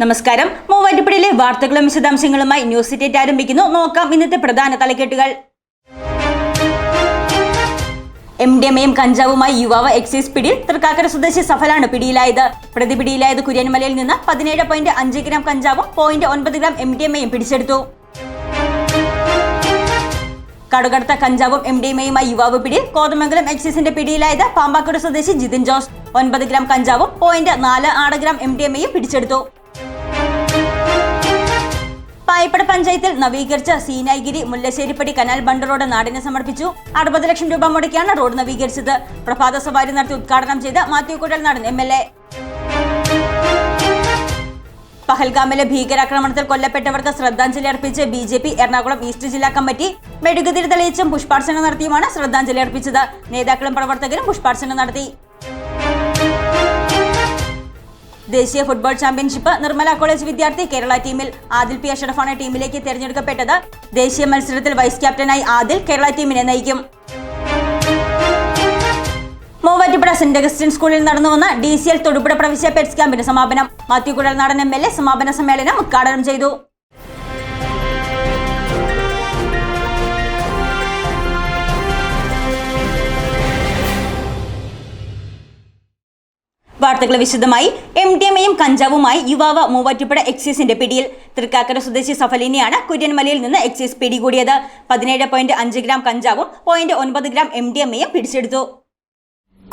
നമസ്കാരം. മൂവാറ്റുപുഴയിലെ വാർത്തകളും വിശദാംശങ്ങളുമായി ന്യൂസ് സിറ്റേറ്റ് ആരംഭിക്കുന്നു. നോക്കാം ഇന്നത്തെ പ്രധാന തലക്കെട്ടുകൾ. എം ഡി എം എയും കഞ്ചാവുമായി യുവാവ് എക്സൈസ് പിടിയിൽ തൃക്കാക്കര സ്വദേശി സഫലാണ് പിടിയിലായത്. പ്രതി പിടിയിലായത് കുര്യൻമലയിൽ നിന്ന് പതിനേഴ് പോയിന്റ് അഞ്ച് ഗ്രാം കഞ്ചാവും പോയിന്റ് ഒൻപത് ഗ്രാം എം ഡി എം എയും പിടിച്ചെടുത്തു. കടുകടുത്ത കഞ്ചാവും എം ഡി എം എയുമായി യുവാവ് പിടിയിൽ കോതമംഗലം എക്സൈസിന്റെ പിടിയിലായത് പാമ്പാക്കോട് സ്വദേശി ജിതിൻ ജോസ്. ഒൻപത് ഗ്രാം കഞ്ചാവും പോയിന്റ് നാല് ആറ് ഗ്രാം എം ഡി എം എയും പിടിച്ചെടുത്തു. പായപ്പട പഞ്ചായത്തിൽ നവീകരിച്ച സീനായിഗിരി മുല്ലശ്ശേരിപ്പടി കനാൽ ബണ്ട് റോഡ് നാടിന് സമർപ്പിച്ചു. അറുപത് ലക്ഷം രൂപ മുടക്കിയാണ് റോഡ് നവീകരിച്ചത്. പ്രഭാത സവാരി നടത്തി ഉദ്ഘാടനം ചെയ്ത Mathew Kuzhalnadan M L A. പഹൽഗാമിലെ ഭീകരാക്രമണത്തിൽ കൊല്ലപ്പെട്ടവർക്ക് ശ്രദ്ധാഞ്ജലി അർപ്പിച്ച് B J P Ernakulam east ജില്ലാ കമ്മിറ്റി മെഴുകുതിരി തെളിയിച്ചും പുഷ്പാർച്ചന നടത്തിയുമാണ് ശ്രദ്ധാഞ്ജലി അർപ്പിച്ചത്. നേതാക്കളും പ്രവർത്തകരും പുഷ്പാർച്ചന നടത്തി. ദേശീയ ഫുട്ബോൾ ചാമ്പ്യൻഷിപ്പ് നിർമ്മല കോളേജ് വിദ്യാർത്ഥി കേരള ടീമിൽ ആദിൽ പി അഷറഫാണ് ടീമിലേക്ക് തിരഞ്ഞെടുക്കപ്പെട്ടത്. ദേശീയ മത്സരത്തിൽ വൈസ് ക്യാപ്റ്റനായി ആദിൽ കേരള ടീമിനെ നയിക്കും. മൂവാറ്റുപുഴ സെന്റ് അഗസ്റ്റിൻ സ്കൂളിൽ നടന്നു വന്ന ഡി സി എൽ തൊടുപുഴ പ്രവിശ്യ പെറ്റ്സ് ക്യാമ്പിന് സമാപനം. Mathew Kuzhalnadan M L A സമാപന സമ്മേളനം ഉദ്ഘാടനം ചെയ്തു. വാർത്തകൾ വിശദമായി എം ഡി എം എയും കഞ്ചാവുമായി യുവാവ് മൂവാറ്റുപുഴ എക്സൈസിന്റെ പിടിയിൽ. തൃക്കാക്കര സ്വദേശി സഫലിനെയാണ് കുര്യൻമലയിൽ നിന്ന് എക്സൈസ് പിടികൂടിയത്. പതിനേഴ് പോയിന്റ് അഞ്ച് ഗ്രാം കഞ്ചാവും പോയിന്റ് ഒൻപത് ഗ്രാം എം ഡി എം എയും പിടിച്ചെടുത്തു.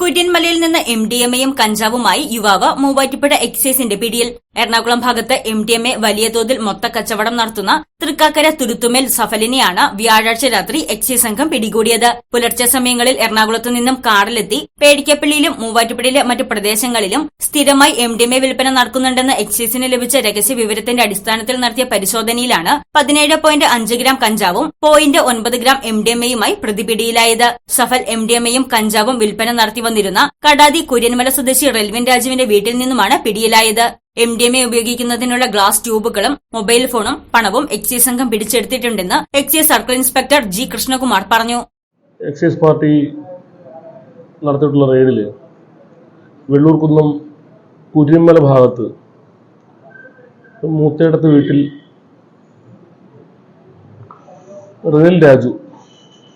കുര്യൻമലയിൽ നിന്ന് എം ഡി എം എയും കഞ്ചാവുമായി യുവാവ് മൂവാറ്റുപുഴ എക്സൈസിന്റെ പിടിയിൽ. എറണാകുളം ഭാഗത്ത് എം ഡി എം എ വലിയ തോതിൽ മൊത്തക്കച്ചവടം നടത്തുന്ന തൃക്കാക്കര തുരുത്തുമേൽ സഫലിനെയാണ് വ്യാഴാഴ്ച രാത്രി എക്സൈസ് സംഘം പിടികൂടിയത്. പുലർച്ചെ സമയങ്ങളിൽ എറണാകുളത്തു നിന്നും കാറിലെത്തി പേടിക്കപ്പള്ളിയിലും മൂവാറ്റുപുഴയിലെ മറ്റു പ്രദേശങ്ങളിലും സ്ഥിരമായി എം ഡി എം എ വിൽപ്പന നടക്കുന്നുണ്ടെന്ന് എക്സൈസിന് ലഭിച്ച രഹസ്യ വിവരത്തിന്റെ അടിസ്ഥാനത്തിൽ നടത്തിയ പരിശോധനയിലാണ് പതിനേഴ് പോയിന്റ് അഞ്ച് ഗ്രാം കഞ്ചാവും പോയിന്റ് ഒൻപത് ഗ്രാം എം ഡി എം എയുമായി പ്രതി പിടിയിലായത് സഫൽ എം ഡി എം എയും കഞ്ചാവും വിൽപ്പന നടത്തി വന്നിരുന്ന കടാതി കുര്യൻമല സ്വദേശി റെൽവിൻ രാജുവിന്റെ വീട്ടിൽ നിന്നുമാണ് പിടിയിലായത്. എം ഡി എം എ ഉപയോഗിക്കുന്നതിനുള്ള ഗ്ലാസ് ട്യൂബുകളും മൊബൈൽ ഫോണും പണവും എക്സൈസ് സംഘം പിടിച്ചെടുത്തിട്ടുണ്ടെന്ന് excise circle inspector G Krishnakumar പറഞ്ഞു. എക്സൈസ് പാർട്ടി നടത്തിയിട്ടുള്ള റെയ്ഡിൽ വെള്ളൂർക്കുന്നം കുരിമല ഭാഗത്ത് മൂത്തേടത്ത് വീട്ടിൽ റെൽ രാജു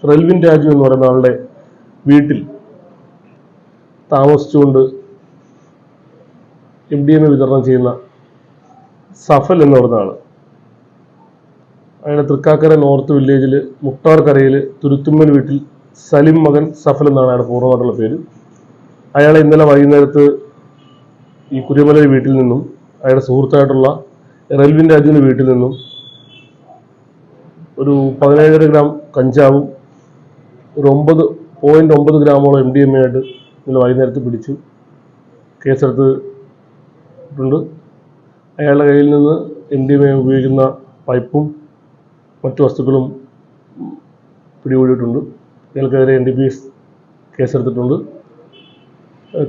റെൽവിൻ രാജു എന്ന് പറയുന്ന ആളുടെ വീട്ടിൽ താമസിച്ചുകൊണ്ട് എം ഡി എം വിതരണം ചെയ്യുന്ന സഫൽ എന്ന് അയാൾ അയാളെ തൃക്കാക്കര നോർത്ത് വില്ലേജിൽ മുട്ടാർക്കരയിൽ തുരുത്തുമ്മൽ വീട്ടിൽ സലിം മകൻ സഫൽ എന്നാണ് അയാളുടെ പൂർണമായിട്ടുള്ള പേര്. അയാളെ ഇന്നലെ വൈകുന്നേരത്ത് ഈ കുരുമല വീട്ടിൽ നിന്നും അയാളുടെ സുഹൃത്തായിട്ടുള്ള റെൽവിൻ രാജുവിന്റെ വീട്ടിൽ നിന്നും ഒരു പതിനേഴര ഗ്രാം കഞ്ചാവും ഒരു ഒമ്പത് പോയിന്റ് ഒമ്പത് ഗ്രാമോളം എം ഡി എം എ ആയിട്ട് ഇന്നലെ വൈകുന്നേരത്ത് പിടിച്ചു. കേസെടുത്തിട്ടുണ്ട് അയാളുടെ കയ്യിൽ നിന്ന് എം ഡി എ ഉപയോഗിക്കുന്ന പൈപ്പും മറ്റു വസ്തുക്കളും പിടികൂടിയിട്ടുണ്ട്. ഇയാൾക്കെതിരെ എൻ ഡി പി എസ് കേസെടുത്തിട്ടുണ്ട്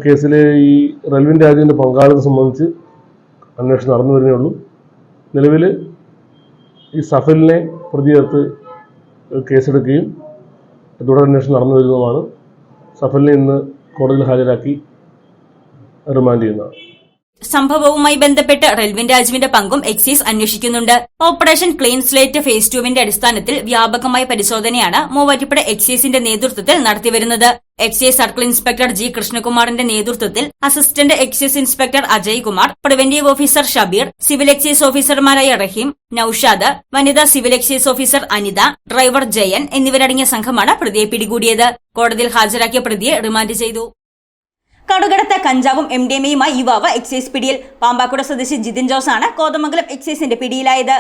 കേസിലെ ഈ റെൽവിൻ രാജുവിന്റെ പങ്കാളിത്തം സംബന്ധിച്ച് അന്വേഷണം നടന്നു വരുന്നേ ഉള്ളൂ. നിലവിൽ ഈ സഫലിനെ പ്രതി ചേർത്ത് കേസെടുക്കുകയും തുടരന്വേഷണം നടന്നു വരുന്നതുമാണ്. സഫലിനെ ഇന്ന് കോടതിയിൽ ഹാജരാക്കി റിമാൻഡ് ചെയ്യുന്നതാണ്. സംഭവവുമായി ബന്ധപ്പെട്ട് റെൽവിൻ രാജുവിന്റെ പങ്കും എക്സൈസ് അന്വേഷിക്കുന്നുണ്ട്. ഓപ്പറേഷൻ ക്ലീൻ സ്ലേറ്റ് ഫേസ് ടുവിന്റെ അടിസ്ഥാനത്തിൽ വ്യാപകമായ പരിശോധനയാണ് മൂവാറ്റുപുഴ എക്സൈസിന്റെ നേതൃത്വത്തിൽ നടത്തിവരുന്നത്. എക്സൈസ് സർക്കിൾ ഇൻസ്പെക്ടർ ജി കൃഷ്ണകുമാറിന്റെ നേതൃത്വത്തിൽ assistant excise inspector Ajay Kumar preventive officer Shabeer civil excise ഓഫീസർമാരായ റഹീം നൌഷാദ് വനിതാ civil excise officer Anitha driver Jayan എന്നിവരടങ്ങിയ സംഘമാണ് പ്രതിയെ പിടികൂടിയത്. കോടതിയിൽ ഹാജരാക്കിയ പ്രതിയെ റിമാൻഡ് ചെയ്തു. കടുകടത്ത കഞ്ചാവും എം ഡി എം എയുമായി യുവാവ് എക്സൈസ് പിടിയിൽ. പാമ്പാക്കുട സ്വദേശി ജിതിൻ ജോസ് ആണ് കോതമംഗലം എക്സൈസിന്റെ പിടിയിലായത്.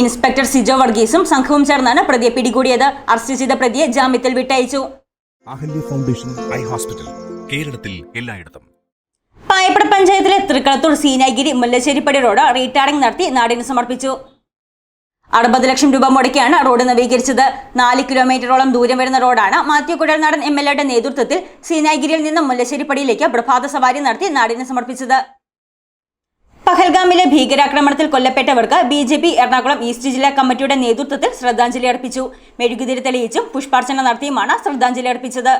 ഇൻസ്പെക്ടർ സിജോ വർഗീസും സംഘവും ചേർന്നാണ് പ്രതിയെ പിടികൂടിയത്. അറസ്റ്റ് ചെയ്ത പ്രതിയെ ജാമ്യത്തിൽ വിട്ടയച്ചു. അഹല്യ ഫൗണ്ടേഷൻ ഐ ഹോസ്പിറ്റൽ കേരളത്തിൽ എല്ലായിടത്തും. പായപ്പട പഞ്ചായത്തിലെ തൃക്കളത്തൂർ സീനാഗിരി മുല്ലശ്ശേരിപ്പടി റോഡ് റീടാറിംഗ് നടത്തി നാടിന് സമർപ്പിച്ചു. അറുപത് ലക്ഷം രൂപ മുടക്കിയാണ് റോഡ് നവീകരിച്ചത്. നാല് കിലോമീറ്ററോളം ദൂരം വരുന്ന റോഡാണ്. മാത്യു കുഴൽനാടൻ എം എൽ എയുടെ നേതൃത്വത്തിൽ സീനാഗിരിയിൽ നിന്നും മുല്ലശ്ശേരിപ്പടിയിലേക്ക് പ്രഭാത സവാരി നടത്തി നാടിന് സമർപ്പിച്ചത്. പഹൽഗാമിലെ ഭീകരാക്രമണത്തിൽ കൊല്ലപ്പെട്ടവർക്ക് B J P Ernakulam east ജില്ലാ കമ്മിറ്റിയുടെ നേതൃത്വത്തിൽ ശ്രദ്ധാഞ്ജലി അർപ്പിച്ചു. മെഴുകുതിരി തെളിയിച്ചും പുഷ്പാർച്ചന നടത്തിയുമാണ് ശ്രദ്ധാഞ്ജലി അർപ്പിച്ചത്.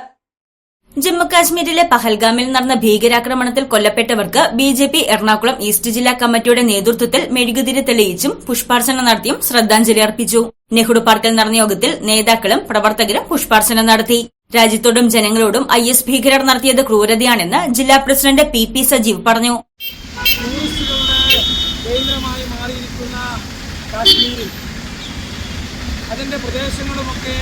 ജമ്മുകാശ്മീരിലെ പഹൽഗാമിൽ നടന്ന ഭീകരാക്രമണത്തിൽ കൊല്ലപ്പെട്ടവർക്ക് B J P Ernakulam east ജില്ലാ കമ്മിറ്റിയുടെ നേതൃത്വത്തിൽ മെഴുകുതിരി തെളിയിച്ചും പുഷ്പാർച്ചന നടത്തിയും ശ്രദ്ധാഞ്ജലി അർപ്പിച്ചു. നെഹ്റു പാർക്കിൽ നടന്ന യോഗത്തിൽ നേതാക്കളും പ്രവർത്തകരും പുഷ്പാർച്ചന നടത്തി. രാജ്യത്തോടും ജനങ്ങളോടും ഐ എസ് ഭീകരർ നടത്തിയത് ക്രൂരതയാണെന്ന് ജില്ലാ പ്രസിഡന്റ് പി പി സജീവ് പറഞ്ഞു. കേന്ദ്രമായി പ്രദേശങ്ങളുമൊക്കെ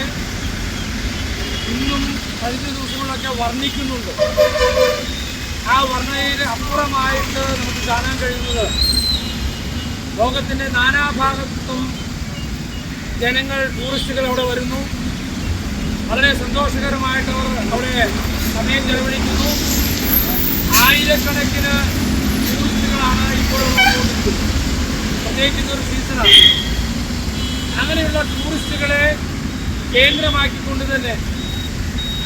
ഇന്നും കഴിഞ്ഞ ദിവസങ്ങളിലൊക്കെ വർണിക്കുന്നുണ്ട്. ആ വർണയിൽ അപ്പുറമായിട്ട് നമുക്ക് കാണാൻ കഴിയുന്നത് ലോകത്തിന്റെ നാനാഭാഗത്തും ജനങ്ങൾ ടൂറിസ്റ്റുകൾ അവിടെ വരുന്നു. വളരെ സന്തോഷകരമായിട്ട് അവർ അവിടെ സമയം ചെലവഴിക്കുന്നു. ആയിരക്കണക്കിന് ടൂറിസ്റ്റുകളാണ് ഇപ്പോൾ പ്രത്യേകിച്ച് ഒരു സീസണാണ് അങ്ങനെയുള്ള ടൂറിസ്റ്റുകളെ കേന്ദ്രമാക്കിക്കൊണ്ട് തന്നെ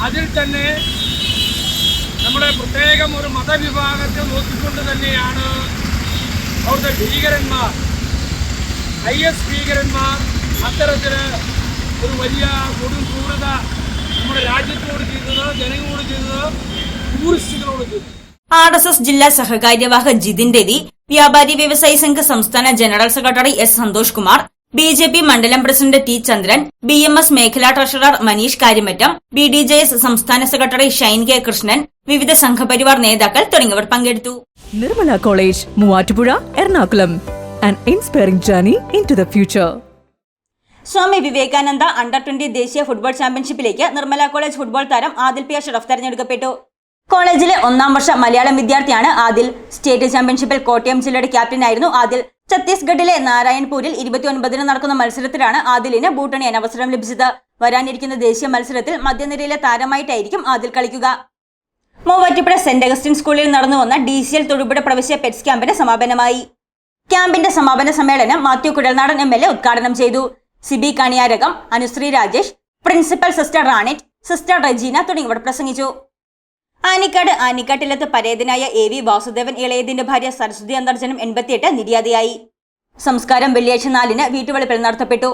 അതിൽ തന്നെ നമ്മുടെ പ്രത്യേകം ഒരു മതവിഭാഗത്തെ നോക്കിക്കൊണ്ട് തന്നെയാണ് അവിടുത്തെ ഭീകരന്മാർ ഐ എസ് ഭീകരന്മാർ അത്തരത്തിൽ ഒരു വലിയ കൊടും ക്രൂരത നമ്മുടെ രാജ്യത്തോട് ചെയ്തത് ജനങ്ങളോട് ചെയ്തത് ടൂറിസ്റ്റുകളോട് ചെയ്തത്. ആർ എസ് എസ് ജില്ലാ സഹകാര്യവാഹ ജിതിൻ രവി വ്യാപാരി വ്യവസായി സംഘ സംസ്ഥാന general secretary S Santhosh Kumar B J P മണ്ഡലം president T Chandran B M S മേഖലാ treasurer Manish Karyamattam B D J S സംസ്ഥാന സെക്രട്ടറി ഷൈൻ കെ കൃഷ്ണൻ വിവിധ സംഘപരിവാർ നേതാക്കൾ തുടങ്ങിയവർ പങ്കെടുത്തു. Nirmala college Muvattupuzha Ernakulam. Inspiring journey into the future Swami Vivekananda under twenty ദേശീയ football ചാമ്പ്യൻഷിപ്പിലേക്ക് Nirmala college football താരം Adil P Ashraf തെരഞ്ഞെടുക്കപ്പെട്ടു. കോളേജിലെ ഒന്നാം വർഷ മലയാളം വിദ്യാർത്ഥിയാണ് ആദിൽ. സ്റ്റേറ്റ് ചാമ്പ്യൻഷിപ്പിൽ കോട്ടയം ജില്ലയുടെ ക്യാപ്റ്റനായിരുന്നു ആദിൽ. ഛത്തീസ്ഗഡിലെ നാരായൺപൂരിൽ ഇരുപത്തിയൊൻപതിന് നടക്കുന്ന മത്സരത്തിലാണ് ആദിലിന് ബൂട്ടണിയാൻ അവസരം ലഭിച്ചത്. വരാനിരിക്കുന്ന ദേശീയ മത്സരത്തിൽ മധ്യനിരയിലെ താരമായിട്ടായിരിക്കും ആദിൽ കളിക്കുക. മൂവാറ്റുപുഴ സെന്റ് അഗസ്റ്റിൻ സ്കൂളിൽ നടന്നു വന്ന ഡി സി എൽ തൊടുപുഴ പ്രവശ്യ പെറ്റ്സ് ക്യാമ്പിന് സമാപനമായി. ക്യാമ്പിന്റെ സമാപന സമ്മേളനം Mathew Kuzhalnadan M L A ഉദ്ഘാടനം ചെയ്തു. Siby Kaniyarakam Anusree Rajesh principal sister Ranit sister Regina തുടങ്ങിയവർ പ്രസംഗിച്ചു. ആനിക്കാട് ആനിക്കാട്ടിലത്ത് പരേതനായ എ വി വാസുദേവൻ ഇളയതിന്റെ ഭാര്യ സരസ്വതി അന്തർജനം എൺപത്തിയെട്ട് നിര്യാതയായി. സംസ്കാരം വെള്ളിയാഴ്ച നാലിന് വീട്ടുവളപ്പിൽ നടത്തപ്പെട്ടു.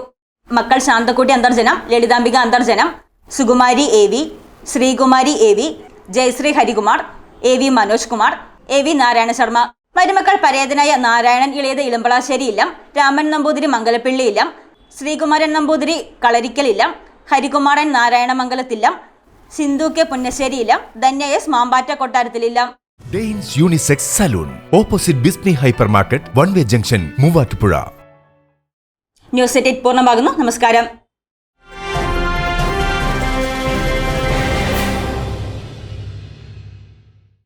മക്കൾ Santhakutty Antharjanam Lalithambika Antharjanam Sukumari A V Sreekumari A V Jayasree Harikumar A V Manoj Kumar A V Narayana Sharma. മരുമക്കൾ പരേതനായ നാരായണൻ ഇളയത് ഇളമ്പളാശ്ശേരി ഇല്ലം രാമൻ നമ്പൂതിരി മംഗലപ്പിള്ളി ഇല്ലം ശ്രീകുമാരൻ നമ്പൂതിരി കളരിക്കൽ ഇല്ലം ഹരികുമാരൻ നാരായണമംഗലത്തില്ലം സിന്ധു കെ പുന്നശ്ശേരിയിലും Dhanya S Mampatta കൊട്ടാരത്തിലില്ല Danes unisex salon opposite Bismi hypermarket one way junction Muvattupuzha. News at പൂർണമാകുന്നു. നമസ്കാരം.